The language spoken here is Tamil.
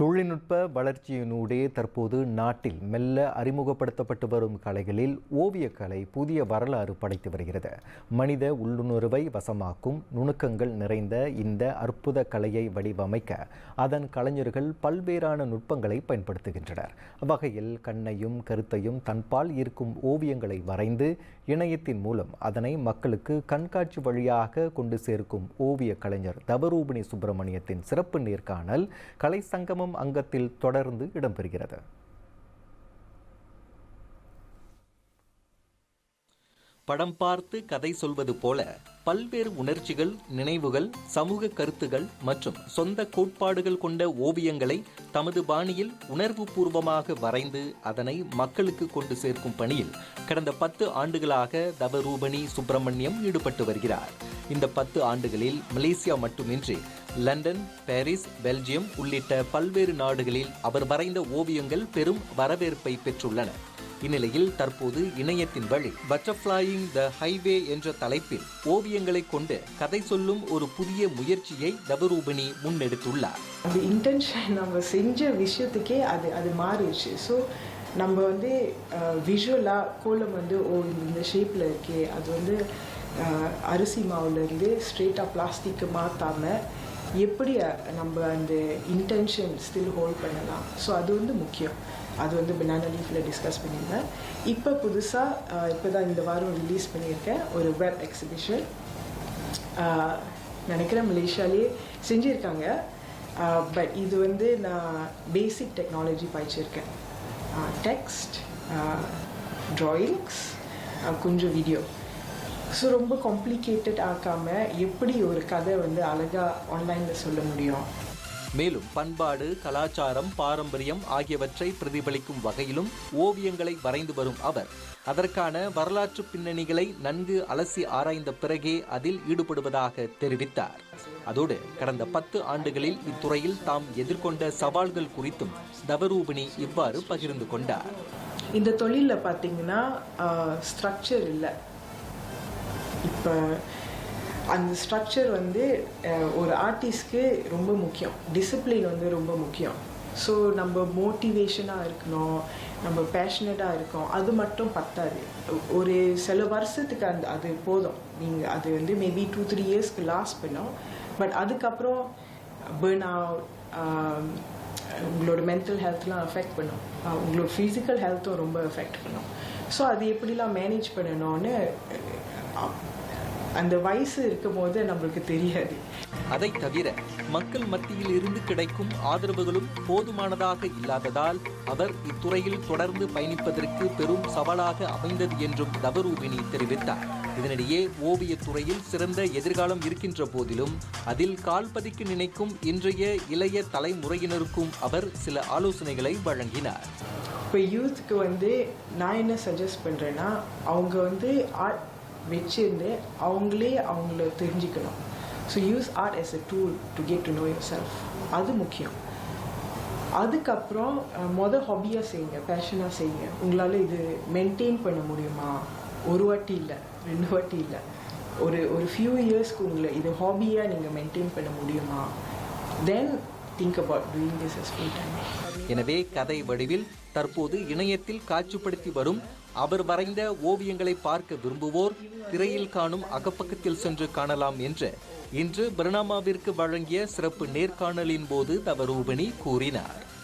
தொழில்நுட்ப வளர்ச்சியினூடே தற்போது நாட்டில் மெல்ல அறிமுகப்படுத்தப்பட்டு வரும் கலைகளில் ஓவியக்கலை புதிய வரலாறு படைத்து வருகிறது. மனித உள்ளுணர்வை வசமாக்கும் நுணுக்கங்கள் நிறைந்த இந்த அற்புத கலையை வடிவமைக்க அதன் கலைஞர்கள் பல்வேறான நுட்பங்களை பயன்படுத்துகின்றனர். வகையில் கண்ணையும் கருத்தையும் தன்பால் ஈர்க்கும் ஓவியங்களை வரைந்து இணையத்தின் மூலம் அதனை மக்களுக்கு கண்காட்சி வழியாக கொண்டு சேர்க்கும் ஓவிய கலைஞர் தவரூபிணி சுப்பிரமணியத்தின் சிறப்பு நேர்காணல் கலை சங்கமம் அங்கத்தில் தொடர்ந்து இடம்பெறுகிறது. படம் பார்த்து கதை சொல்வது போல பல்வேறு உணர்ச்சிகள் நினைவுகள் சமூக கருத்துகள் மற்றும் சொந்த கோட்பாடுகள் கொண்ட ஓவியங்களை தமது பாணியில் உணர்வு பூர்வமாக வரைந்து அதனை மக்களுக்கு கொண்டு சேர்க்கும் பணியில் கடந்த பத்து ஆண்டுகளாக தவரூபணி சுப்பிரமணியம் ஈடுபட்டு வருகிறார். இந்த பத்து ஆண்டுகளில் மலேசியா மட்டுமின்றி லண்டன் பாரிஸ் பெல்ஜியம் உள்ளிட்ட பல்வேறு நாடுகளில் அவர் வரைந்த ஓவியங்கள் பெரும் வரவேற்பை பெற்றுள்ளன. இந்நிலையில் தற்போது இணையத்தின் வழி பட்டர்ஃப்ளையிங் த ஹைவே என்ற தலைப்பில் ஓவியங்களை கொண்டு கதை சொல்லும் ஒரு புதிய முயற்சியை தவரூபிணி முன்னெடுத்துள்ளார். அந்த இன்டென்ஷன் நம்ம செஞ்ச விஷயத்துக்கே அது அது மாறிடுச்சு. ஸோ நம்ம வந்து விஷுவலாக கோலம் வந்து ஓ இந்த ஷேப்பில் இருக்கே அது வந்து அரிசி மாவுலேருந்து ஸ்ட்ரெயிட்டாக பிளாஸ்டிக்கு மாற்றாமல் எப்படி நம்ம அந்த இன்டென்ஷன் ஸ்டில் ஹோல்ட் பண்ணலாம்? ஸோ அது வந்து முக்கியம். அது வந்து பினானா லீஃபில் டிஸ்கஸ் பண்ணியிருந்தேன். இப்போ புதுசாக இப்போ தான் இந்த வாரம் ரிலீஸ் பண்ணியிருக்கேன். ஒரு வெப் எக்ஸிபிஷன் நினைக்கிறேன் மலேசியாலே செஞ்சுருக்காங்க. பட் இது வந்து நான் பேசிக் டெக்னாலஜி படிச்சிருக்கேன் டெக்ஸ்ட் ட்ராயிங்ஸ் கொஞ்சம் வீடியோ ஸோ ரொம்ப காம்ப்ளிகேட்டட் ஆக்காமல் எப்படி ஒரு கதை வந்து அழகாக ஆன்லைனில் சொல்ல முடியும்? மேலும் பண்பாடு கலாச்சாரம் பாரம்பரியம் ஆகியவற்றை பிரதிபலிக்கும் வகையிலும் ஓவியங்களை வரைந்து வரும் அவர். அதற்கான வரலாற்று பின்னணிகளை நன்கு அலசி ஆராய்ந்த பிறகே அதில் ஈடுபடுவதாக தெரிவித்தார். அதோடு கடந்த பத்து ஆண்டுகளில் இத்துறையில் தாம் எதிர்கொண்ட சவால்கள் குறித்தும் தவரூபிணி இவ்வாறு பகிர்ந்து கொண்டார். இந்த தொழிலில் பார்த்தீங்கன்னா ஸ்ட்ரக்சர் இல்லை. இப்போ அந்த ஸ்ட்ரக்சர் வந்து ஒரு ஆர்டிஸ்ட்க்கு ரொம்ப முக்கியம். டிசிப்ளின் வந்து ரொம்ப முக்கியம். ஸோ நம்ம மோட்டிவேஷனாக இருக்கணும். நம்ம பேஷனட்டாக இருக்கோம். அது மட்டும் பத்தாது. ஒரு சில வருஷத்துக்கு அந்த அது போதும். நீங்கள் அது வந்து மேபி டூ த்ரீ இயர்ஸ்க்கு லாஸ்ட் பண்ணும். பட் அதுக்கப்புறம் பேர்ன் அவுட் உங்களோட மென்டல் ஹெல்த்லாம் அஃபெக்ட் பண்ணும். உங்களோட ஃபிசிக்கல் ஹெல்த்தும் ரொம்ப அஃபெக்ட் பண்ணும். ஸோ அது எப்படிலாம் மேனேஜ் பண்ணணும்னு அந்த வயசு இருக்கும் போது நம்மளுக்கு தெரியாது. அதை தவிர மக்கள் மத்தியில் இருந்து கிடைக்கும் ஆதரவுகளும் போதுமானதாக இல்லாததால் அவர் இத்துறையில் தொடர்ந்து பயணிப்பதற்கு பெரும் சவாலாக அமைந்தது என்றும் தவரூபிணி தெரிவித்தார். இதனிடையே ஓவியத் துறையில் சிறந்த எதிர்காலம் இருக்கின்ற போதிலும் அதில் கால் பதிக்க நினைக்கும் இன்றைய இளைய தலைமுறையினருக்கும் அவர் சில ஆலோசனைகளை வழங்கினார். இப்போ யூத்துக்கு வந்து நான் என்ன சஜஸ்ட் பண்ணுறேன்னா அவங்க வந்து ஆர்ட் வச்சிருந்து அவங்களே அவங்கள தெரிஞ்சுக்கணும். So use art as a tool to get to know yourself அது முக்கியம். அதுக்கப்புறம் மொதல் ஹாபியாக செய்யுங்க பேஷனாக செய்யுங்க. உங்களால் இது மெயின்டைன் பண்ண முடியுமா? ஒரு வாட்டி இல்லை ரெண்டு வாட்டி இல்லை. ஒரு ஒரு ஃபியூ இயர்ஸ்க்கு உங்களை இது ஹாபியாக நீங்கள் மெயின்டைன் பண்ண முடியுமா? Then think about doing this as full time எனவே கதை வடிவில் தற்போது இணையத்தில் காட்சிப்படுத்தி வரும் அவர் வரைந்த ஓவியங்களை பார்க்க விரும்புவோர் திரையில் காணும் அகப்பக்கத்தில் சென்று காணலாம் என்று இன்று பர்னாமாவிற்கு வழங்கிய சிறப்பு நேர்காணலின் போது தவரூபணி கூறினார்.